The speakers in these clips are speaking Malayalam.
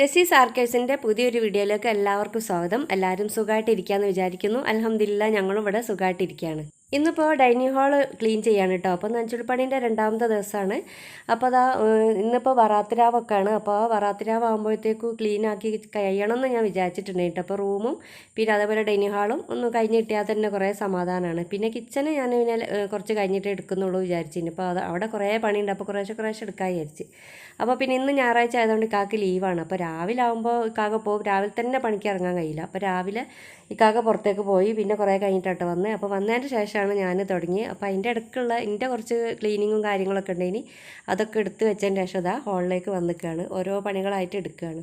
നസീസ് ആർക്കേഴ്സിന്റെ പുതിയൊരു വീഡിയോയിലേക്ക് എല്ലാവർക്കും സ്വാഗതം. എല്ലാവരും സുഖമായിട്ടിരിക്കുകയെന്ന് വിചാരിക്കുന്നു. അലഹമില്ല ഞങ്ങളും ഇവിടെ സുഖമായിട്ടിരിക്കുകയാണ്. ഇന്നിപ്പോൾ ഡൈനിങ് ഹാൾ ക്ലീൻ ചെയ്യാണ് കേട്ടോ അപ്പോൾ നഞ്ചുൾപ്പണീന്റെ രണ്ടാമത്തെ ദിവസമാണ് അപ്പോൾ അതാ ഇന്നിപ്പോൾ വറാത്തിരാവൊക്കെയാണ് അപ്പോൾ ആ വറാത്തിരാവുമ്പോഴത്തേക്കും ക്ലീൻ ആക്കി കഴിയണം എന്ന് ഞാൻ വിചാരിച്ചിട്ടുണ്ട് കേട്ടോ അപ്പോൾ റൂമും പിന്നെ അതേപോലെ ഡൈനിങ് ഹാളും ഒന്ന് കഴിഞ്ഞ് കിട്ടിയാൽ തന്നെ കുറേ സമാധാനമാണ് പിന്നെ കിച്ചണ് ഞാൻ പിന്നെ കുറച്ച് കഴിഞ്ഞിട്ട് എടുക്കുന്നുള്ളൂ വിചാരിച്ചിന്. അപ്പോൾ അത് അവിടെ കുറേ പണിയുണ്ട്. അപ്പോൾ കുറേശ്ശെ കുറേശ്ശെ എടുക്കാൻ വിചാരിച്ച്. അപ്പോൾ പിന്നെ ഇന്ന് ഞായറാഴ്ച ആയതുകൊണ്ട് ഇക്കാക്ക് ലീവാണ്. അപ്പോൾ രാവിലെ ആകുമ്പോൾ കാക്ക പോകും രാവിലെ തന്നെ പണിക്ക് ഇറങ്ങാൻ കഴിയില്ല. അപ്പോൾ രാവിലെ ഇക്കാക്ക പുറത്തേക്ക് പോയി. പിന്നെ കുറേ കഴിഞ്ഞിട്ടാട്ടോ വന്ന്. അപ്പോൾ വന്നതിന് ശേഷമാണ് ഞാൻ തുടങ്ങിയത് അപ്പോൾ അതിന്റെ ഇടയ്ക്കുള്ള എന്റെ കുറച്ച് ക്ലീനിങ്ങും കാര്യങ്ങളൊക്കെ ഉണ്ടെങ്കിൽ അതൊക്കെ എടുത്ത് വെച്ചതിന്റെ ശേഷം അതാ ഹോളിലേക്ക് വന്നിക്കുകയാണ് ഓരോ പണികളായിട്ട് എടുക്കുകയാണ്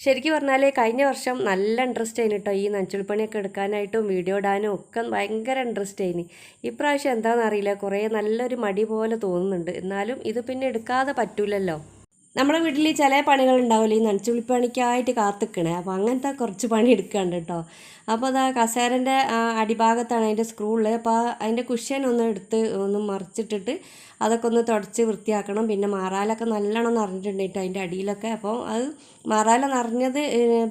ശരിക്കും പറഞ്ഞാൽ കഴിഞ്ഞ വർഷം നല്ല ഇൻട്രസ്റ്റ് ആയിന് കേട്ടോ ഈ നഞ്ചുൾപ്പണിയൊക്കെ എടുക്കാനായിട്ടും വീഡിയോ ഇടാനും ഒക്കെ ഭയങ്കര ഇൻട്രസ്റ്റ് ആയിന്. ഇപ്രാവശ്യം എന്താണെന്ന് അറിയില്ല. കുറേ നല്ലൊരു മടി പോലെ തോന്നുന്നുണ്ട്. എന്നാലും ഇത് പിന്നെ എടുക്കാതെ പറ്റൂലല്ലോ. നമ്മുടെ വീട്ടിൽ ചില പണികൾ ഉണ്ടാവില്ല ഈ നനച്ചുള്ളിപ്പണിക്കായിട്ട് കാത്തിക്കണേ. അപ്പോൾ അങ്ങനത്തെ കുറച്ച് പണി എടുക്കാണ്ട് കേട്ടോ അപ്പോൾ ആ കസേരന്റെ അടിഭാഗത്താണ് അതിന്റെ സ്ക്രൂ ഉള്ളത്. അപ്പോൾ അതിന്റെ കുഷ്യൻ ഒന്ന് എടുത്ത് ഒന്ന് മറിച്ചിട്ടിട്ട് അതൊക്കെ ഒന്ന് തുടച്ച് വൃത്തിയാക്കണം. പിന്നെ മാറാലൊക്കെ നല്ലോണം നിറഞ്ഞിട്ടുണ്ട് കേട്ടോ അതിന്റെ അടിയിലൊക്കെ. അപ്പോൾ അത് മാറാല നിറഞ്ഞത്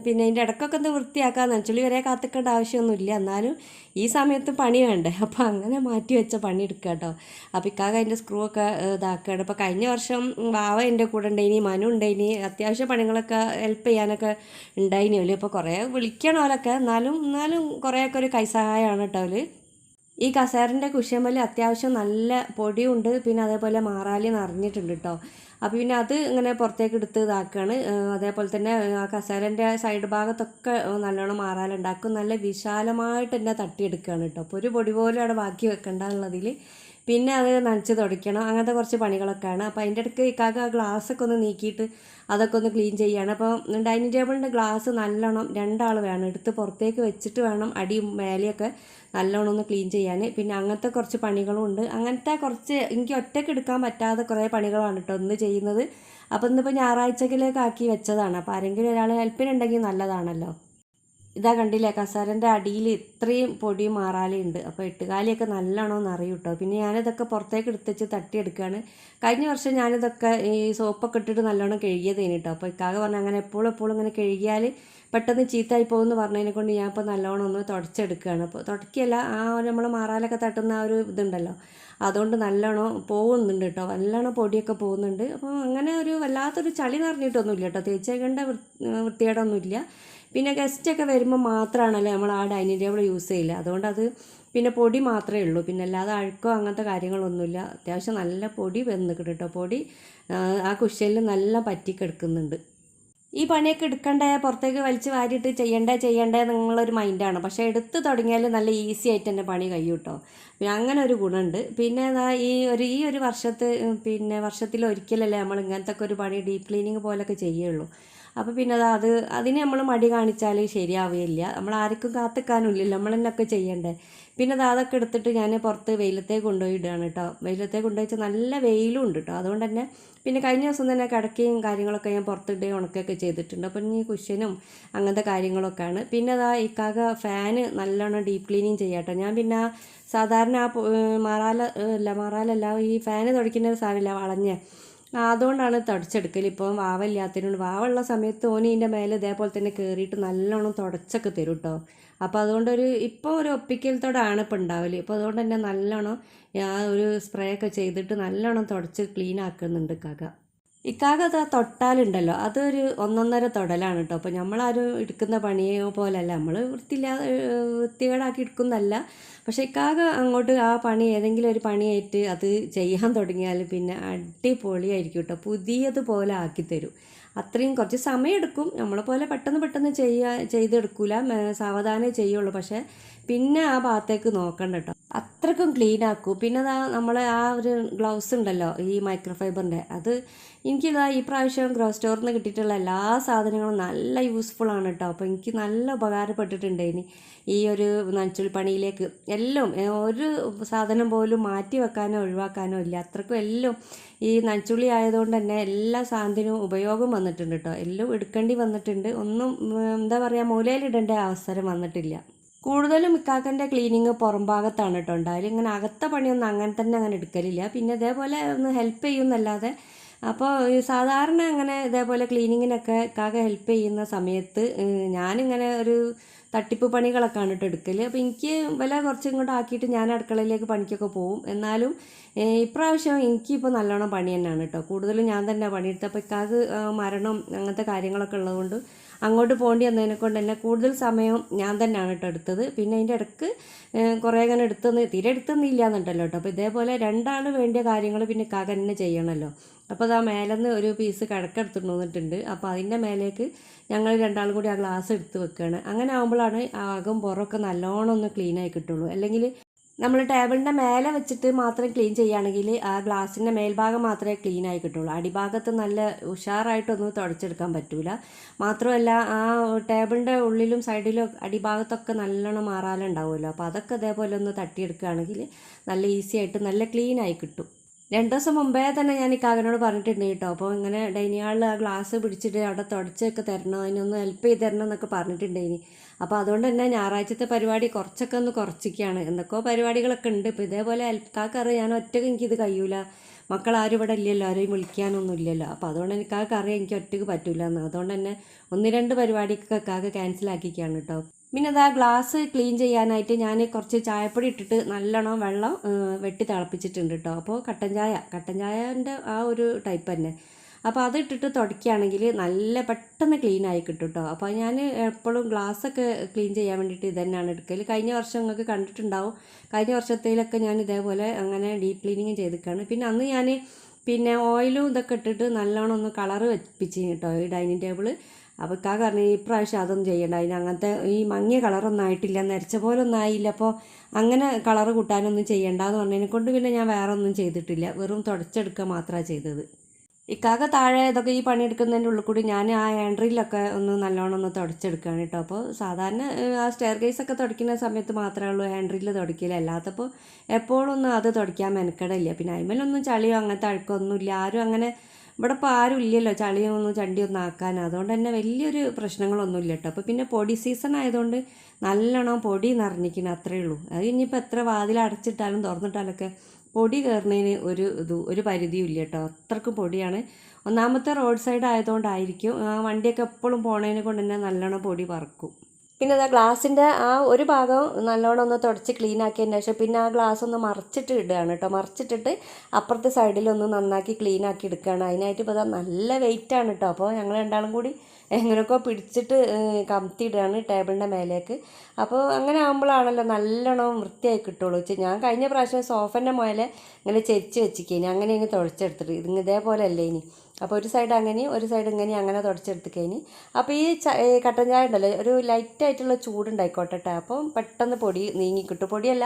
പിന്നെ അതിന്റെ ഇടക്കൊക്കെ ഒന്ന് വൃത്തിയാക്കാൻ നനച്ചുള്ളി വരെ കാത്തിക്കേണ്ട ആവശ്യമൊന്നുമില്ല. എന്നാലും ഈ സമയത്ത് പണി വേണ്ടേ? അപ്പോൾ അങ്ങനെ മാറ്റി വെച്ച പണി എടുക്കുക കേട്ടോ. അപ്പോൾ ഇക്കാക അതിന്റെ സ്ക്രൂ ഒക്കെ ഇതാക്കുകയാണ്. അപ്പോൾ കഴിഞ്ഞ വർഷം വാവ എന്റെ കൂടെ ഉണ്ടായിനി മനു ഉണ്ടായിനി. അത്യാവശ്യം പണികളൊക്കെ ഹെൽപ്പ് ചെയ്യാനൊക്കെ ഉണ്ടായിനി അല്ലേ അപ്പോൾ കുറേ വിളിക്കണം അവരൊക്കെ എന്നാലും എന്നാലും കുറേയൊക്കെ ഒരു കൈസഹായമാണ് കേട്ടോ അവൽ ഈ കസേറിന്റെ കുഷ്യമ്മൽ അത്യാവശ്യം നല്ല പൊടിയുണ്ട്. പിന്നെ അതേപോലെ മാറാലി നിറഞ്ഞിട്ടുണ്ട് കേട്ടോ അപ്പോൾ പിന്നെ അത് ഇങ്ങനെ പുറത്തേക്ക് എടുത്ത് ഇതാക്കുകയാണ് അതേപോലെ തന്നെ ആ കസേരന്റെ സൈഡ് ഭാഗത്തൊക്കെ നല്ലോണം മാറാലുണ്ടാക്കും നല്ല വിശാലമായിട്ട് തന്നെ തട്ടിയെടുക്കുകയാണ് കേട്ടോ അപ്പോൾ ഒരു പൊടി പോലും അവിടെ ബാക്കി വെക്കണ്ട എന്നുള്ളതിൽ പിന്നെ അത് നനച്ച് തുടയ്ക്കണം. അങ്ങനത്തെ കുറച്ച് പണികളൊക്കെയാണ്. അപ്പോൾ അതിന്റെ ഇടയ്ക്ക് ഇക്കാക്ക് ആ ഗ്ലാസ്സൊക്കെ ഒന്ന് നീക്കിയിട്ട് അതൊക്കെ ഒന്ന് ക്ലീൻ ചെയ്യാണ്. അപ്പോൾ ഡൈനിങ് ടേബിളിന്റെ ഗ്ലാസ് നല്ലോണം രണ്ടാൾ വേണം. എടുത്ത് പുറത്തേക്ക് വെച്ചിട്ട് വേണം അടിയും മേലെയൊക്കെ നല്ലോണം ഒന്ന് ക്ലീൻ ചെയ്യാൻ പിന്നെ അങ്ങനത്തെ കുറച്ച് പണികളും ഉണ്ട്. അങ്ങനത്തെ കുറച്ച് എനിക്ക് ഒറ്റയ്ക്ക് എടുക്കാൻ പറ്റാത്ത കുറേ പണികളാണ് കേട്ടോ ഒന്ന് ചെയ്യുന്നത്. അപ്പോൾ ഇന്നിപ്പോൾ ഞായറാഴ്ചക്കിലേക്ക് ആക്കി വെച്ചതാണ്. അപ്പോൾ ആരെങ്കിലും ഒരാൾ ഹെൽപ്പിനുണ്ടെങ്കിൽ നല്ലതാണല്ലോ. ഇതാ കണ്ടില്ലേ കസാരന്റെ അടിയിൽ ഇത്രയും പൊടി മാറാലുണ്ട് അപ്പോൾ എട്ടുകാലിയൊക്കെ നല്ലോണം അറിയും കേട്ടോ പിന്നെ ഞാനിതൊക്കെ പുറത്തേക്ക് എടുത്തുവെച്ച് തട്ടിയെടുക്കുകയാണ്. കഴിഞ്ഞ വർഷം ഞാനിതൊക്കെ ഈ സോപ്പൊക്കെ ഇട്ടിട്ട് നല്ലോണം കഴുകിയതേന് കേട്ടോ അപ്പോൾ ഇക്കാകെ പറഞ്ഞാൽ അങ്ങനെ എപ്പോഴും എപ്പോഴും ഇങ്ങനെ കഴുകിയാൽ പെട്ടെന്ന് ചീത്തായി പോകുമെന്ന് പറഞ്ഞതിനെ കൊണ്ട് ഞാൻ ഇപ്പോൾ നല്ലോണം ഒന്ന് തുടച്ചെടുക്കുകയാണ്. അപ്പോൾ തുടക്കിയല്ല ആ നമ്മൾ മാറാലൊക്കെ തട്ടുന്ന ആ ഒരു ഇതുണ്ടല്ലോ. അതുകൊണ്ട് നല്ലോണം പോകുന്നുണ്ട് കേട്ടോ നല്ലോണം പൊടിയൊക്കെ പോകുന്നുണ്ട്. അപ്പോൾ അങ്ങനെ ഒരു വല്ലാത്തൊരു ചളി നിറഞ്ഞിട്ടൊന്നുമില്ല കേട്ടോ തേച്ചേക്കേണ്ട വൃത്തികേടൊന്നുമില്ല. പിന്നെ ഗസ്റ്റൊക്കെ വരുമ്പോൾ മാത്രമാണല്ലോ നമ്മൾ ആ ഡൈനിങ് ടേബിൾ യൂസ് ചെയ്യില്ല അതുകൊണ്ട് അത് പിന്നെ പൊടി മാത്രമേ ഉള്ളൂ. പിന്നെ അല്ലാതെ അഴുക്കോ അങ്ങനത്തെ കാര്യങ്ങളൊന്നുമില്ല. അത്യാവശ്യം നല്ല പൊടി വന്നിട്ട് കേട്ടോ പൊടി ആ, കുഷ്യനിൽ നല്ല പറ്റിക്കെടുക്കുന്നുണ്ട് ഈ പണിയൊക്കെ എടുക്കണ്ടേ? പുറത്തേക്ക് വലിച്ച് വാരിയിട്ട് ചെയ്യണ്ടേ ചെയ്യണ്ടേ എന്നുള്ളൊരു മൈൻഡാണ് പക്ഷേ എടുത്ത് തുടങ്ങിയാൽ നല്ല ഈസി ആയിട്ട് തന്നെ പണി കഴിയും കേട്ടോ പിന്നെ അങ്ങനെ ഒരു ഗുണമുണ്ട് പിന്നെ ഈ ഒരു ഈ ഒരു വർഷത്ത് പിന്നെ വർഷത്തിൽ ഒരിക്കലല്ലേ നമ്മൾ ഇങ്ങനത്തെ ഒക്കെ ഒരു പണി ഡീപ് ക്ലീനിങ് പോലൊക്കെ ചെയ്യുള്ളൂ. അപ്പോൾ പിന്നെ അത് അത് അതിന് നമ്മൾ മടി കാണിച്ചാൽ ശരിയാവുകയില്ല നമ്മൾ ആർക്കും കാത്തിക്കാനുമില്ലല്ലോ നമ്മൾ എന്നൊക്കെ ചെയ്യണ്ടേ? പിന്നെ അത് അതൊക്കെ എടുത്തിട്ട് ഞാൻ പുറത്ത് വെയിലത്തേക്ക് കൊണ്ടുപോയി ഇടുകയാണ് കേട്ടോ വെയിലത്തേക്ക് കൊണ്ടുപോയി വെച്ചാൽ നല്ല വെയിലും ഉണ്ട് കേട്ടോ അതുകൊണ്ട് തന്നെ പിന്നെ കഴിഞ്ഞ ദിവസം തന്നെ കിടക്കുകയും കാര്യങ്ങളൊക്കെ ഞാൻ പുറത്തിടുകയും ഉണക്കുകയൊക്കെ ചെയ്തിട്ടുണ്ട്. അപ്പം ഈ കുഷ്യനും അങ്ങനത്തെ കാര്യങ്ങളൊക്കെയാണ്. പിന്നെ അതാ ഇക്കാക ഫാന് നല്ലോണം ഡീപ്പ് ക്ലീനിങ് ചെയ്യാട്ടോ ഞാൻ പിന്നെ സാധാരണ ആ മാറാല അല്ല മാറാലല്ല ഈ ഫാന് തുടയ്ക്കുന്ന ഒരു സാധനമില്ല വളഞ്ഞ്. അതുകൊണ്ടാണ് തുടച്ചെടുക്കൽ ഇപ്പോൾ വാവില്ലാത്തതിനോട് വാവുള്ള സമയത്ത് ഓന് ഇതിന്റെ മേലെ ഇതേപോലെ തന്നെ കയറിയിട്ട് നല്ലോണം തുടച്ചൊക്കെ തരും കേട്ടോ അപ്പോൾ അതുകൊണ്ടൊരു ഇപ്പോൾ ഒരു ഒപ്പിക്കലത്തോടാണ് ഇപ്പോൾ ഉണ്ടാവൽ ഇപ്പോൾ അതുകൊണ്ട് തന്നെ നല്ലോണം ഞാൻ ഒരു സ്പ്രേ ഒക്കെ ചെയ്തിട്ട് നല്ലോണം തുടച്ച് ക്ലീൻ ആക്കുന്നുണ്ട് കാക്ക ഇക്കാക ആ തൊട്ടാലുണ്ടല്ലോ. അതൊരു ഒന്നൊന്നര തൊടലാണ് കേട്ടോ അപ്പോൾ നമ്മളാരും എടുക്കുന്ന പണിയോ പോലല്ല. നമ്മൾ വൃത്തിയില്ലാ വൃത്തികേടാക്കി എടുക്കുന്നതല്ല പക്ഷേ ഇക്കാക അങ്ങോട്ട് ആ പണി ഏതെങ്കിലും ഒരു പണിയായിട്ട് അത് ചെയ്യാൻ തുടങ്ങിയാൽ പിന്നെ അടിപൊളിയായിരിക്കും കേട്ടോ പുതിയതുപോലെ ആക്കി തരും. അത്രയും കുറച്ച് സമയമെടുക്കും നമ്മളെ പോലെ പെട്ടെന്ന് പെട്ടെന്ന് ചെയ്യാ ചെയ്തെടുക്കൂല. മേ- സാവധാനമേ ചെയ്യുള്ളൂ. പക്ഷേ പിന്നെ ആ ഭാഗത്തേക്ക് നോക്കണ്ട കേട്ടോ അത്രക്കും ക്ലീൻ ആക്കും. പിന്നെ അതാ നമ്മളെ ആ ഒരു ഗ്ലൗസ് ഉണ്ടല്ലോ ഈ മൈക്രോഫൈബറിന്റെ അത് എനിക്കിതാ ഈ പ്രാവശ്യം ഗ്രോ സ്റ്റോറിൽ നിന്ന് കിട്ടിയിട്ടുള്ള എല്ലാ സാധനങ്ങളും നല്ല യൂസ്ഫുൾ ആണ് കേട്ടോ അപ്പോൾ എനിക്ക് നല്ല ഉപകാരപ്പെട്ടിട്ടുണ്ട് ഇനി ഈ ഒരു നനച്ചുള്ളി പണിയിലേക്ക്. എല്ലാം ഒരു സാധനം പോലും മാറ്റി വെക്കാനോ ഒഴിവാക്കാനോ ഇല്ല. അത്രക്കും എല്ലാം ഈ നനച്ചുള്ളി ആയതുകൊണ്ട് തന്നെ എല്ലാ സാധനവും ഉപയോഗം വന്നിട്ടുണ്ട് കേട്ടോ എല്ലാം എടുക്കേണ്ടി വന്നിട്ടുണ്ട്. ഒന്നും എന്താ പറയുക മൂലയിലിടേണ്ട അവസരം വന്നിട്ടില്ല. കൂടുതലും ഇക്കാക്കന്റെ ക്ലീനിങ് പുറം ഭാഗത്താണ് കേട്ടോ ഉണ്ടായാലും ഇങ്ങനെ അകത്ത പണിയൊന്നും അങ്ങനെ തന്നെ അങ്ങനെ എടുക്കലില്ല. പിന്നെ ഇതേപോലെ ഒന്ന് ഹെൽപ്പ് ചെയ്യുന്നല്ലാതെ അപ്പോൾ സാധാരണ അങ്ങനെ ഇതേപോലെ ക്ലീനിങ്ങിനൊക്കെ കാക ഹെൽപ്പ് ചെയ്യുന്ന സമയത്ത് ഞാനിങ്ങനെ ഒരു തട്ടിപ്പ് പണികളൊക്കെ ആണ് കേട്ടോ എടുക്കൽ അപ്പോൾ എനിക്ക് വില കുറച്ചും ഇങ്ങോട്ട് ആക്കിയിട്ട് ഞാൻ അടുക്കളയിലേക്ക് പണിക്കൊക്കെ പോവും. എന്നാലും ഇപ്രാവശ്യം എനിക്കിപ്പോൾ നല്ലോണം പണി തന്നെയാണ് കേട്ടോ കൂടുതലും ഞാൻ തന്നെ പണിയെടുത്തപ്പോൾ ഇക്കാക്ക് മരണം അങ്ങനത്തെ കാര്യങ്ങളൊക്കെ ഉള്ളതുകൊണ്ട് അങ്ങോട്ട് പോകേണ്ടി വന്നതിനെ കൊണ്ട് തന്നെ കൂടുതൽ സമയം ഞാൻ തന്നെയാണ് കേട്ടോ എടുത്തത്. പിന്നെ അതിന്റെ ഇടയ്ക്ക് ഏഹ്, കുറേ അങ്ങനെ എടുത്തെന്ന് തീരെ എടുത്തൊന്നും എന്നുണ്ടല്ലോ കേട്ടോ. അപ്പോൾ ഇതേപോലെ രണ്ടാൾ വേണ്ട കാര്യങ്ങൾ പിന്നെ കാക്ക തന്നെ ചെയ്യണമല്ലോ അപ്പോൾ അതാ മേലെന്ന് ഒരു പീസ് കിടക്കെടുത്തിട്ട് വന്നിട്ടുണ്ട്. അപ്പോൾ അതിന്റെ മേലേക്ക് ഞങ്ങൾ രണ്ടാളും കൂടി ആ ഗ്ലാസ് എടുത്ത് വെക്കുകയാണ് അങ്ങനെ ആകുമ്പോഴാണ് അകം പുറമൊക്കെ നല്ലോണം ഒന്ന് ക്ലീനായി കിട്ടുള്ളൂ. അല്ലെങ്കിൽ നമ്മൾ ടേബിളിന്റെ മേലെ വെച്ചിട്ട് മാത്രം ക്ലീൻ ചെയ്യുകയാണെങ്കിൽ ആ ഗ്ലാസിന്റെ മേൽഭാഗം മാത്രമേ ക്ലീൻ ആയി കിട്ടുള്ളൂ. അടിഭാഗത്ത് നല്ല ഉഷാറായിട്ടൊന്നും തുടച്ചെടുക്കാൻ പറ്റൂല. മാത്രമല്ല ആ ടേബിളിന്റെ ഉള്ളിലും സൈഡിലും അടിഭാഗത്തൊക്കെ നല്ലോണം മാറാലുണ്ടാവുമല്ലോ അപ്പോൾ അതൊക്കെ ഇതേപോലെ ഒന്ന് തട്ടിയെടുക്കുകയാണെങ്കിൽ നല്ല ഈസി ആയിട്ട് നല്ല ക്ലീൻ ആയി കിട്ടും. രണ്ട് ദിവസം മുമ്പേ തന്നെ ഞാൻ ഈ കാകനോട് പറഞ്ഞിട്ടുണ്ട് കേട്ടോ. അപ്പോൾ ഇങ്ങനെ ഡൈനിങ് ഹാളിൽ ആ ഗ്ലാസ് പിടിച്ചിട്ട് അവിടെ തുടച്ചൊക്കെ തരണം അതിനൊന്ന് ഹെൽപ്പ് ചെയ്ത് തരണം എന്നൊക്കെ പറഞ്ഞിട്ടുണ്ടേനി. അപ്പോൾ അതുകൊണ്ട് തന്നെ ഞായറാഴ്ചത്തെ പരിപാടി കുറച്ചൊക്കെ ഒന്ന് കുറച്ചൊക്കെയാണ് എന്തൊക്കെയോ പരിപാടികളൊക്കെ ഉണ്ട്. ഇപ്പോൾ ഇതേപോലെ ഹെൽപ്പാക്കറിയാം ഞാൻ ഒറ്റയ്ക്ക് എനിക്കിത് കഴിയൂല. മക്കൾ ആരും ഇവിടെ ഇല്ലല്ലോ. ആരെയും വിളിക്കാനൊന്നും ഇല്ലല്ലോ. അപ്പോൾ അതുകൊണ്ട് എനിക്ക് ആ കറി എനിക്ക് ഒറ്റയ്ക്ക് പറ്റൂല എന്ന് അതുകൊണ്ട് തന്നെ ഒന്ന് രണ്ട് പരിപാടിക്കൊക്കെ കാക്ക ക്യാൻസൽ ആക്കിക്കുകയാണ് കേട്ടോ. പിന്നെ അത് ആ ഗ്ലാസ് ക്ലീൻ ചെയ്യാനായിട്ട് ഞാൻ കുറച്ച് ചായപ്പൊടി ഇട്ടിട്ട് നല്ലോണം വെള്ളം വെട്ടി തിളപ്പിച്ചിട്ടുണ്ട് കേട്ടോ. അപ്പോൾ കട്ടൻ ചായ. കട്ടൻ ചായന്റെ ആ ഒരു ടൈപ്പ് തന്നെ. അപ്പോൾ അത് ഇട്ടിട്ട് തുടക്കുകയാണെങ്കിൽ നല്ല പെട്ടെന്ന് ക്ലീൻ ആയി കിട്ടും കേട്ടോ അപ്പോൾ ഞാൻ എപ്പോഴും ഗ്ലാസ്സൊക്കെ ക്ലീൻ ചെയ്യാൻ വേണ്ടിയിട്ട് ഇതന്നെയാണ് തന്നെയാണ് എടുക്കൽ കഴിഞ്ഞ വർഷം നിങ്ങൾക്ക് കണ്ടിട്ടുണ്ടാവും. കഴിഞ്ഞ വർഷത്തേലൊക്കെ ഞാൻ ഇതേപോലെ അങ്ങനെ ഡീപ്പ് ക്ലീനിങ് ചെയ്തിക്കാണ്. പിന്നെ അന്ന് ഞാൻ പിന്നെ ഓയിലും ഇതൊക്കെ ഇട്ടിട്ട് നല്ലോണം ഒന്ന് കളറ് വെപ്പിച്ച് കേട്ടോ ഈ ഡൈനിങ് ടേബിൾ അപ്പോൾ ഇക്കാ പറഞ്ഞു പ്രാവശ്യം അതൊന്നും ചെയ്യണ്ട. അതിന് അങ്ങനത്തെ ഈ മങ്ങിയ കളറൊന്നും ആയിട്ടില്ല. നരച്ച പോലെ ഒന്നും ആയില്ല. അപ്പോൾ അങ്ങനെ കളറ് കൂട്ടാനൊന്നും ചെയ്യണ്ടെന്ന് പറഞ്ഞതിനെ കൊണ്ട് പിന്നെ ഞാൻ വേറെ ഒന്നും ചെയ്തിട്ടില്ല. വെറും തുടച്ചെടുക്കുക മാത്രമാണ് ചെയ്തത്. ഇക്കാക്ക താഴെ ഇതൊക്കെ ഈ പണിയെടുക്കുന്നതിന്റെ ഉള്ളിൽ കൂടി ഞാൻ ആ ആൻഡ്രിയിലൊക്കെ ഒന്ന് നല്ലോണം ഒന്ന് തുടച്ചെടുക്കുകയാണ് കേട്ടോ. അപ്പോൾ സാധാരണ ആ സ്റ്റെയർ കേസ് ഒക്കെ തുടയ്ക്കുന്ന സമയത്ത് മാത്രമേ ഉള്ളൂ ആൻഡ്രിയിൽ തുടക്കില്ല അല്ലാത്തപ്പോൾ എപ്പോഴും ഒന്നും അത് തുടയ്ക്കാൻ മെനക്കെടില്ല. പിന്നെ അതിമേലൊന്നും ചളിയോ അങ്ങനത്തെ അഴുക്കൊന്നുമില്ല. ആരും അങ്ങനെ ഇവിടെ ഇപ്പോൾ ആരും ഇല്ലല്ലോ. ചളിയൊന്നും ചണ്ടിയൊന്നും ആക്കാൻ. അതുകൊണ്ട് തന്നെ വലിയൊരു പ്രശ്നങ്ങളൊന്നും ഇല്ല കേട്ടോ. അപ്പോൾ പിന്നെ പൊടി സീസൺ ആയതുകൊണ്ട് നല്ലോണം പൊടി നിറഞ്ഞിരിക്കണം അത്രയേ ഉള്ളൂ. അത് ഇനിയിപ്പോൾ എത്ര വാതിൽ അടച്ചിട്ടാലും തുറന്നിട്ടാലൊക്കെ പൊടി കയറുന്നതിന് ഒരു ഇത് ഒരു പരിധിയും ഇല്ല കേട്ടോ. അത്രക്കും പൊടിയാണ്. ഒന്നാമത്തെ റോഡ് സൈഡ് ആയതുകൊണ്ടായിരിക്കും വണ്ടിയൊക്കെ എപ്പോഴും പോണതിനെ കൊണ്ട് തന്നെ നല്ലോണം പൊടി പറക്കും. പിന്നെ അതാ ഗ്ലാസിന്റെ ആ ഒരു ഭാഗം നല്ലോണം ഒന്ന് തുടച്ച് ക്ലീൻ ആക്കിയതിന് ശേഷം പിന്നെ ആ ഗ്ലാസ് ഒന്ന് മറിച്ചിട്ട് ഇടുകയാണ് കേട്ടോ. മറിച്ചിട്ടിട്ട് അപ്പുറത്തെ സൈഡിലൊന്ന് നന്നാക്കി ക്ലീൻ ആക്കി എടുക്കുകയാണ്. അതിനായിട്ട് ഇപ്പോൾ നല്ല വെയിറ്റാണ് കേട്ടോ. അപ്പോൾ ഞങ്ങൾ രണ്ടാളും കൂടി എങ്ങനെയൊക്കെ പിടിച്ചിട്ട് കമത്തിയിടുകയാണ് ടേബിളിന്റെ മേലേക്ക്. അപ്പോൾ അങ്ങനെ ആകുമ്പോഴാണല്ലോ നല്ലോണം വൃത്തിയായി കിട്ടുള്ളൂ. ഞാൻ കഴിഞ്ഞ പ്രാവശ്യം സോഫന്റെ മുകളിൽ ഇങ്ങനെ ചെരിച്ച് വെച്ചിക്കേനി അങ്ങനെ ഇങ്ങനെ തുടച്ചെടുത്തിട്ട് ഇത് ഇതേപോലെ അല്ലേ ഇനി? അപ്പോൾ ഒരു സൈഡ് അങ്ങനെ ഒരു സൈഡ് ഇങ്ങനെ അങ്ങനെ തുടച്ചെടുത്തിക്കേനി അപ്പോൾ ഈ കട്ടൻ ചായ ഉണ്ടല്ലോ ഒരു ലൈറ്റായിട്ടുള്ള ചൂടുണ്ടായിക്കോട്ടെ ട്ടോ. അപ്പോൾ പെട്ടെന്ന് പൊടി നീങ്ങി കിട്ടും. പൊടിയല്ല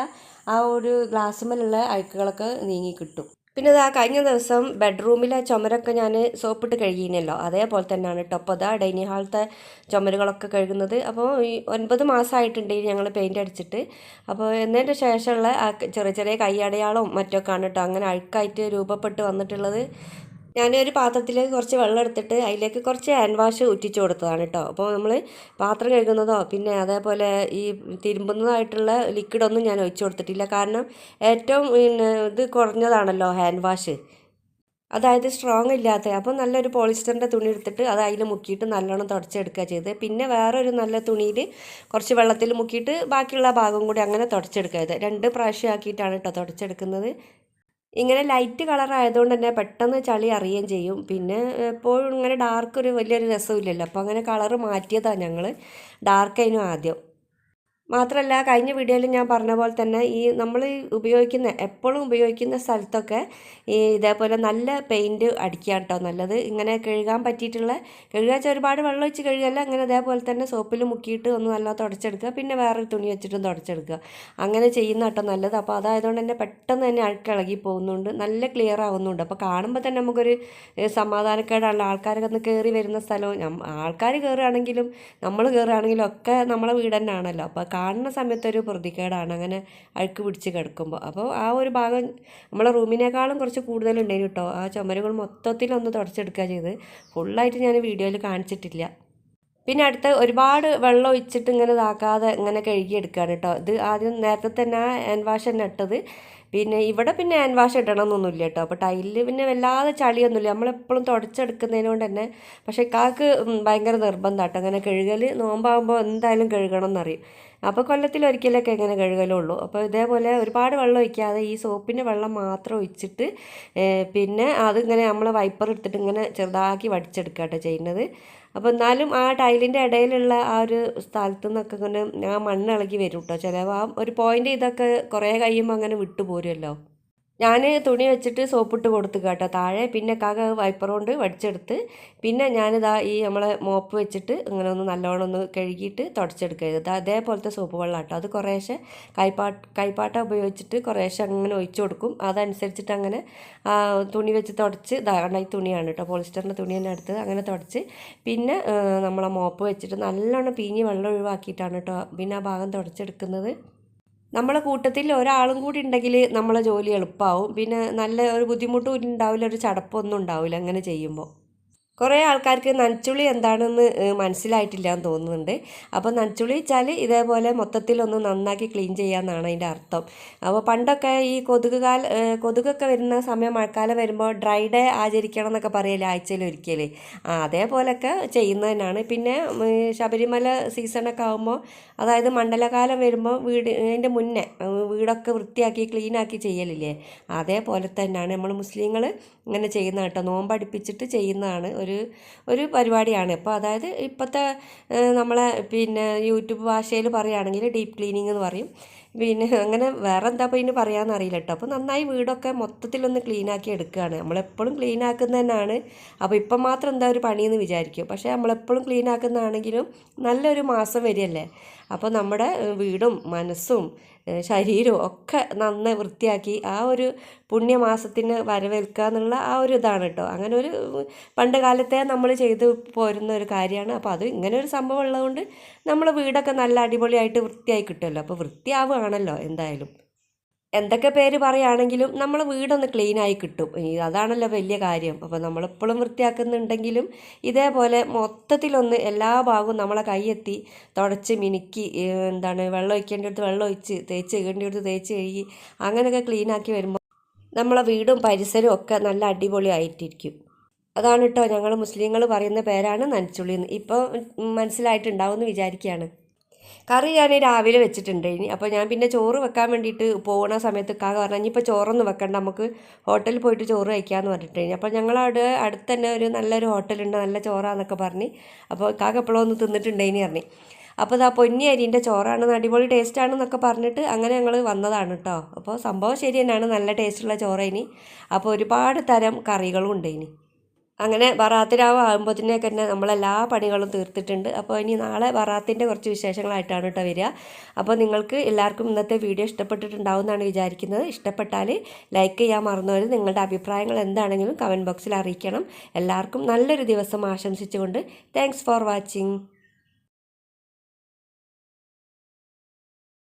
ആ ഒരു ഗ്ലാസ്സുമേലുള്ള അഴുക്കുകളൊക്കെ നീങ്ങി കിട്ടും. പിന്നെ ഇതാ കഴിഞ്ഞ ദിവസം ബെഡ്റൂമിലെ ചുമരൊക്കെ ഞാൻ സോപ്പിട്ട് കഴുകിയിരുന്നല്ലോ. അതേപോലെ തന്നെയാണ് കേട്ടോ അപ്പോൾ അതാ ഡൈനിങ് ഹാളത്തെ ചുമരുകളൊക്കെ കഴുകുന്നത്. അപ്പോൾ ഈ ഒൻപത് മാസമായിട്ടുണ്ട് ഞങ്ങൾ പെയിന്റ് അടിച്ചിട്ട്. അപ്പോൾ എന്നതിന്റെ ശേഷമുള്ള ആ ചെറിയ ചെറിയ കൈയടയാളവും മറ്റൊക്കെയാണ് കേട്ടോ അങ്ങനെ അഴുക്കായിട്ട് രൂപപ്പെട്ട് വന്നിട്ടുള്ളത്. ഞാനൊരു പാത്രത്തിൽ കുറച്ച് വെള്ളം എടുത്തിട്ട് അതിലേക്ക് കുറച്ച് ഹാൻഡ് വാഷ് ഉറ്റിച്ചു കൊടുത്തതാണ് കേട്ടോ. അപ്പോൾ നമ്മൾ പാത്രം കഴുകുന്നതോ പിന്നെ അതേപോലെ ഈ തിരുമ്പുന്നതായിട്ടുള്ള ലിക്വിഡൊന്നും ഞാൻ ഒഴിച്ചു കൊടുത്തിട്ടില്ല. കാരണം ഏറ്റവും പിന്നെ ഇത് കുറഞ്ഞതാണല്ലോ ഹാൻഡ് വാഷ് അതായത് സ്ട്രോങ് ഇല്ലാത്ത അപ്പോൾ നല്ലൊരു പോളിസ്റ്ററിന്റെ തുണി എടുത്തിട്ട് അത് അതിൽ മുക്കിയിട്ട് നല്ലോണം തുടച്ചെടുക്കുക ചെയ്ത് പിന്നെ വേറൊരു നല്ല തുണിയിൽ കുറച്ച് വെള്ളത്തിൽ മുക്കിയിട്ട് ബാക്കിയുള്ള ഭാഗം കൂടി അങ്ങനെ തുടച്ചെടുക്കുക ചെയ്ത് രണ്ട് പ്രാവശ്യം ആക്കിയിട്ടാണ് കേട്ടോ തുടച്ചെടുക്കുന്നത്. ഇങ്ങനെ ലൈറ്റ് കളർ ആയതുകൊണ്ട് തന്നെ പെട്ടെന്ന് ചളി അറിയുകയും ചെയ്യും. പിന്നെ എപ്പോഴും ഇങ്ങനെ ഡാർക്ക് ഒരു വലിയൊരു രസമില്ലല്ലോ. അപ്പോൾ അങ്ങനെ കളർ മാറ്റിയതാണ് ഞങ്ങൾ ഡാർക്ക് ആയിരുന്നു ആദ്യം. മാത്രമല്ല കഴിഞ്ഞ വീഡിയോയിൽ ഞാൻ പറഞ്ഞ പോലെ തന്നെ ഈ നമ്മൾ ഉപയോഗിക്കുന്ന എപ്പോഴും ഉപയോഗിക്കുന്ന സ്ഥലത്തൊക്കെ ഈ ഇതേപോലെ നല്ല പെയിന്റ് അടിക്കുക കേട്ടോ. നല്ലത് ഇങ്ങനെ കഴുകാൻ പറ്റിയിട്ടുള്ള കഴുകാച്ച ഒരുപാട് വെള്ളം ഒഴിച്ച് കഴുകല്ല അങ്ങനെ ഇതേപോലെ തന്നെ സോപ്പിൽ മുക്കിയിട്ട് ഒന്ന് നല്ല തുടച്ചെടുക്കുക. പിന്നെ വേറൊരു തുണി വെച്ചിട്ടും തുടച്ചെടുക്കുക. അങ്ങനെ ചെയ്യുന്ന കേട്ടോ നല്ലത്. അപ്പോൾ അതായതുകൊണ്ട് തന്നെ പെട്ടെന്ന് തന്നെ അഴുക്കിളകി പോകുന്നുണ്ട്. നല്ല ക്ലിയർ ആവുന്നുണ്ട്. അപ്പോൾ കാണുമ്പോൾ തന്നെ നമുക്കൊരു സമാധാനക്കേടാണ് ആൾക്കാരൊക്കെ ഒന്ന് കയറി വരുന്ന സ്ഥലവും. ആൾക്കാർ കയറുകയാണെങ്കിലും നമ്മൾ കയറുകയാണെങ്കിലും ഒക്കെ നമ്മളെ വീട് തന്നെ ആണല്ലോ അപ്പോൾ കാണുന്ന സമയത്തൊരു പ്രതികേടാണ്. അങ്ങനെ അഴുക്ക് പിടിച്ച് കിടക്കുമ്പോൾ അപ്പോൾ ആ ഒരു ഭാഗം നമ്മളെ റൂമിനേക്കാളും കുറച്ച് കൂടുതലുണ്ടായിരുന്നു കേട്ടോ. ആ ചുമരുകൾ മൊത്തത്തിലൊന്ന് തുടച്ചെടുക്കുക ചെയ്ത്. ഫുള്ളായിട്ട് ഞാൻ വീഡിയോയിൽ കാണിച്ചിട്ടില്ല. പിന്നെ അടുത്ത് ഒരുപാട് വെള്ളം ഒഴിച്ചിട്ട് ഇങ്ങനെ ഇതാക്കാതെ ഇങ്ങനെ കഴുകിയെടുക്കുകയാണ് കേട്ടോ. ഇത് ആദ്യം നേരത്തെ തന്നെ ഹാൻഡ് വാഷ് തന്നെ ഇട്ടത്. പിന്നെ ഇവിടെ പിന്നെ ഹാൻഡ് വാഷ് ഇടണമെന്നൊന്നുമില്ല കേട്ടോ. അപ്പോൾ ടൈലിൽ പിന്നെ വല്ലാതെ ചളിയൊന്നുമില്ല. നമ്മളെപ്പോഴും തുടച്ചെടുക്കുന്നതിന് കൊണ്ട് തന്നെ പക്ഷേ കാക്ക് ഭയങ്കര നിർബന്ധം കേട്ടോ. അങ്ങനെ കഴുകൽ നോമ്പാകുമ്പോൾ എന്തായാലും കഴുകണം എന്നറിയും അപ്പോൾ കൊല്ലത്തിൽ ഒരിക്കലൊക്കെ ഇങ്ങനെ കഴുകലുള്ളൂ. അപ്പോൾ ഇതേപോലെ ഒരുപാട് വെള്ളം ഒഴിക്കാതെ ഈ സോപ്പിന്റെ വെള്ളം മാത്രം ഒഴിച്ചിട്ട് പിന്നെ അതിങ്ങനെ നമ്മൾ വൈപ്പർ എടുത്തിട്ട് ഇങ്ങനെ ചെറുതാക്കി വടിച്ചെടുക്കുക കേട്ടോ ചെയ്യുന്നത്. അപ്പോൾ എന്നാലും ആ ടൈലിന്റെ ഇടയിലുള്ള ആ ഒരു സ്ഥലത്തു നിന്നൊക്കെ ഇങ്ങനെ ആ മണ്ണിളകി വരും കേട്ടോ ചിലവ് ആ ഒരു പോയിന്റ് ഇതൊക്കെ കുറേ കഴിയുമ്പോൾ അങ്ങനെ വിട്ടു പോരുമല്ലോ ഞാൻ തുണി വെച്ചിട്ട് സോപ്പിട്ട് കൊടുത്തു കേട്ടോ താഴെ പിന്നെ കാക വൈപ്പർ കൊണ്ട് വടിച്ചെടുത്ത് പിന്നെ ഞാനിതാ ഈ നമ്മളെ മോപ്പ് വെച്ചിട്ട് ഇങ്ങനെ ഒന്ന് നല്ലോണം ഒന്ന് കഴുകിയിട്ട് തുടച്ചെടുക്കരുത്. അതേപോലത്തെ സോപ്പ് വെള്ളം കേട്ടോ അത് കുറേശ്ശെ കൈപ്പാട്ട് കൈപ്പാട്ട ഉപയോഗിച്ചിട്ട് കുറേശ്ശെ അങ്ങനെ ഒഴിച്ചു കൊടുക്കും. അതനുസരിച്ചിട്ട് അങ്ങനെ തുണി വെച്ച് തുടച്ച് ഇതാണ്ട ഈ തുണിയാണ് കേട്ടോ പോളിസ്റ്ററിന്റെ തുണി തന്നെ എടുത്ത് അങ്ങനെ തുടച്ച് പിന്നെ നമ്മളെ മോപ്പ് വെച്ചിട്ട് നല്ലോണം പീഞ്ഞ് വെള്ളം ഒഴിവാക്കിയിട്ടാണ് കേട്ടോ പിന്നെ ആ ഭാഗം തുടച്ചെടുക്കുന്നത്. നമ്മളെ കൂട്ടത്തിൽ ഒരാളും കൂടി ഉണ്ടെങ്കിൽ നമ്മളെ ജോലി എളുപ്പമാവും പിന്നെ നല്ല ഒരു ബുദ്ധിമുട്ടും ഉണ്ടാവില്ല ഒരു ചടപ്പൊന്നും ഉണ്ടാവില്ല അങ്ങനെ ചെയ്യുമ്പോൾ. കുറേ ആൾക്കാർക്ക് നനച്ചുള്ളി എന്താണെന്ന് മനസ്സിലായിട്ടില്ല എന്ന് തോന്നുന്നുണ്ട്. അപ്പോൾ നനച്ചുള്ളി വെച്ചാൽ ഇതേപോലെ മൊത്തത്തിലൊന്ന് നന്നാക്കി ക്ലീൻ ചെയ്യാമെന്നാണ് അതിന്റെ അർത്ഥം. അപ്പോൾ പണ്ടൊക്കെ ഈ കൊതുക് കാല കൊതുകൊക്കെ വരുന്ന സമയം മഴക്കാലം വരുമ്പോൾ ഡ്രൈ ഡേ ആചരിക്കണം എന്നൊക്കെ പറയല്ലേ ആഴ്ചയിൽ ഒരിക്കൽ. ആ അതേപോലെയൊക്കെ ചെയ്യുന്നതിനാണ് പിന്നെ ശബരിമല സീസണൊക്കെ ആകുമ്പോൾ അതായത് മണ്ഡലകാലം വരുമ്പോൾ വീട് അതിന്റെ മുന്നേ വീടൊക്കെ വൃത്തിയാക്കി ക്ലീനാക്കി ചെയ്യലില്ലേ? അതേപോലെ തന്നെയാണ് നമ്മൾ മുസ്ലിങ്ങൾ ഇങ്ങനെ ചെയ്യുന്ന കേട്ടോ. നോമ്പടിപ്പിച്ചിട്ട് ചെയ്യുന്നതാണ് ഒരു ഒരു പരിപാടിയാണ്. ഇപ്പോൾ അതായത് ഇപ്പോഴത്തെ നമ്മളെ പിന്നെ യൂട്യൂബ് ഭാഷയിൽ പറയുകയാണെങ്കിൽ ഡീപ്പ് ക്ലീനിങ് എന്ന് പറയും. പിന്നെ അങ്ങനെ വേറെ എന്താ പിന്നെ പറയാമെന്ന് അറിയില്ല കേട്ടോ. അപ്പോൾ നന്നായി വീടൊക്കെ മൊത്തത്തിലൊന്ന് ക്ലീനാക്കി എടുക്കുകയാണ്. നമ്മളെപ്പോഴും ക്ലീനാക്കുന്ന തന്നെയാണ് അപ്പോൾ ഇപ്പം മാത്രം എന്താ ഒരു പണിയെന്ന് വിചാരിക്കും. പക്ഷേ നമ്മളെപ്പോഴും ക്ലീനാക്കുന്നതാണെങ്കിലും നല്ലൊരു മാസം വരികയല്ലേ? അപ്പോൾ നമ്മുടെ വീടും മനസ്സും ശരീരവും ഒക്കെ നന്നായി വൃത്തിയാക്കി ആ ഒരു പുണ്യമാസത്തിന് വരവേൽക്കുക എന്നുള്ള ആ ഒരു ഇതാണ് കേട്ടോ. അങ്ങനെ ഒരു പണ്ട് കാലത്തെ നമ്മൾ ചെയ്തു പോരുന്ന ഒരു കാര്യമാണ്. അപ്പോൾ അത് ഇങ്ങനെ ഒരു സംഭവം ഉള്ളതുകൊണ്ട് നമ്മളെ വീടൊക്കെ നല്ല അടിപൊളിയായിട്ട് വൃത്തിയായി കിട്ടുമല്ലോ. അപ്പോൾ വൃത്തിയാവുകയാണല്ലോ എന്തായാലും. എന്തൊക്കെ പേര് പറയുകയാണെങ്കിലും നമ്മൾ വീടൊന്ന് ക്ലീൻ ആയി കിട്ടും. അതാണല്ലോ വലിയ കാര്യം. അപ്പോൾ നമ്മളെപ്പോഴും വൃത്തിയാക്കുന്നുണ്ടെങ്കിലും ഇതേപോലെ മൊത്തത്തിലൊന്ന് എല്ലാ ഭാഗവും നമ്മളെ കൈയെത്തി തുടച്ച് മിനുക്കി എന്താണ് വെള്ളം ഒഴിക്കേണ്ടടുത്ത് വെള്ളം ഒഴിച്ച് തേച്ച് കഴുകേണ്ടടുത്ത് തേച്ച് കഴുകി അങ്ങനെയൊക്കെ ക്ലീൻ ആക്കി വരുമ്പോൾ നമ്മളെ വീടും പരിസരവും ഒക്കെ നല്ല അടിപൊളി ആയിട്ടിരിക്കും അതാണ് കേട്ടോ ഞങ്ങൾ മുസ്ലിങ്ങൾ പറയുന്ന പേരാണ് നനച്ചുള്ളി ഇപ്പോൾ മനസ്സിലായിട്ടുണ്ടാവും എന്ന് വിചാരിക്കുകയാണ് കറി ഞാൻ രാവിലെ വെച്ചിട്ടുണ്ട്. ഇനി അപ്പോൾ ഞാൻ പിന്നെ ചോറ് വെക്കാൻ വേണ്ടിയിട്ട് പോകുന്ന സമയത്ത് കാക പറഞ്ഞു ഇനിയിപ്പോൾ ചോറൊന്നും വെക്കണ്ട നമുക്ക് ഹോട്ടലിൽ പോയിട്ട് ചോറ് കഴിക്കാമെന്ന് പറഞ്ഞിട്ട്. അപ്പോൾ ഞങ്ങളവിടെ അടുത്ത് തന്നെ ഒരു നല്ലൊരു ഹോട്ടലുണ്ട് നല്ല ചോറാന്നൊക്കെ പറഞ്ഞ്. അപ്പോൾ കാക്ക എപ്പോഴും ഒന്ന് തിന്നിട്ടുണ്ടേനി പറഞ്ഞു. അപ്പോൾ ഇതാ പൊന്നി അരിന്റെ ചോറാണ് അടിപൊളി ടേസ്റ്റാണെന്നൊക്കെ പറഞ്ഞിട്ട് അങ്ങനെ ഞങ്ങൾ വന്നതാണ് കേട്ടോ അപ്പോൾ സംഭവം ശരി തന്നെയാണ് നല്ല ടേസ്റ്റുള്ള ചോറേനി അപ്പോൾ ഒരുപാട് തരം കറികളും ഉണ്ട് ഇനി അങ്ങനെ ബറാത്തിരാവ് ആകുമ്പോഴത്തേക്ക് തന്നെ നമ്മളെല്ലാ പണികളും തീർത്തിട്ടുണ്ട്. അപ്പോൾ ഇനി നാളെ ബറാത്തിന്റെ കുറച്ച് വിശേഷങ്ങളായിട്ടാണ് കേട്ടോ വരിക. അപ്പോൾ നിങ്ങൾക്ക് എല്ലാവർക്കും ഇന്നത്തെ വീഡിയോ ഇഷ്ടപ്പെട്ടിട്ടുണ്ടാവും എന്നാണ് വിചാരിക്കുന്നത്. ഇഷ്ടപ്പെട്ടാൽ ലൈക്ക് ചെയ്യാൻ മറന്നുപോലെ നിങ്ങളുടെ അഭിപ്രായങ്ങൾ എന്താണെങ്കിലും കമന്റ് ബോക്സിൽ അറിയിക്കണം. എല്ലാവർക്കും നല്ലൊരു ദിവസം ആശംസിച്ചുകൊണ്ട് താങ്ക്സ് ഫോർ വാച്ചിങ്